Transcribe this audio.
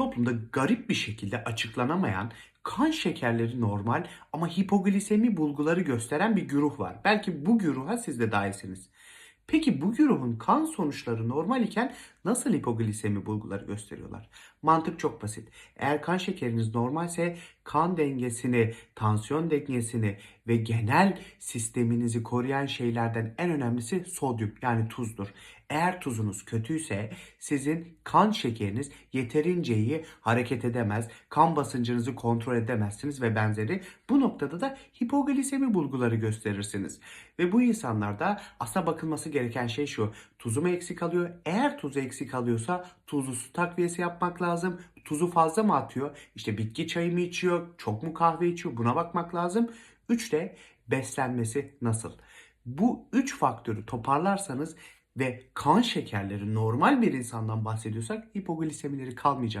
Toplumda garip bir şekilde açıklanamayan kan şekerleri normal ama hipoglisemi bulguları gösteren bir güruh var. Belki bu güruha siz de dahilsiniz. Peki bu güruhun kan sonuçları normal iken nasıl hipoglisemi bulguları gösteriyorlar? Mantık çok basit. Eğer kan şekeriniz normalse kan dengesini, tansiyon dengesini ve genel sisteminizi koruyan şeylerden en önemlisi sodyum yani tuzdur. Eğer tuzunuz kötüyse sizin kan şekeriniz yeterince iyi hareket edemez, kan basıncınızı kontrol edemezsiniz ve benzeri. Bu noktada da hipoglisemi bulguları gösterirsiniz. Ve bu insanlarda aslında bakılması gereken şey şu. Tuzu mu eksik alıyor? Eğer tuzu eksik alıyorsa tuzlu su takviyesi yapmak lazım. Tuzu fazla mı atıyor? İşte bitki çayı mı içiyor? Çok mu kahve içiyor? Buna bakmak lazım. Üç de beslenmesi nasıl? Bu üç faktörü toparlarsanız ve kan şekerleri normal bir insandan bahsediyorsak hipoglisemileri kalmayacak.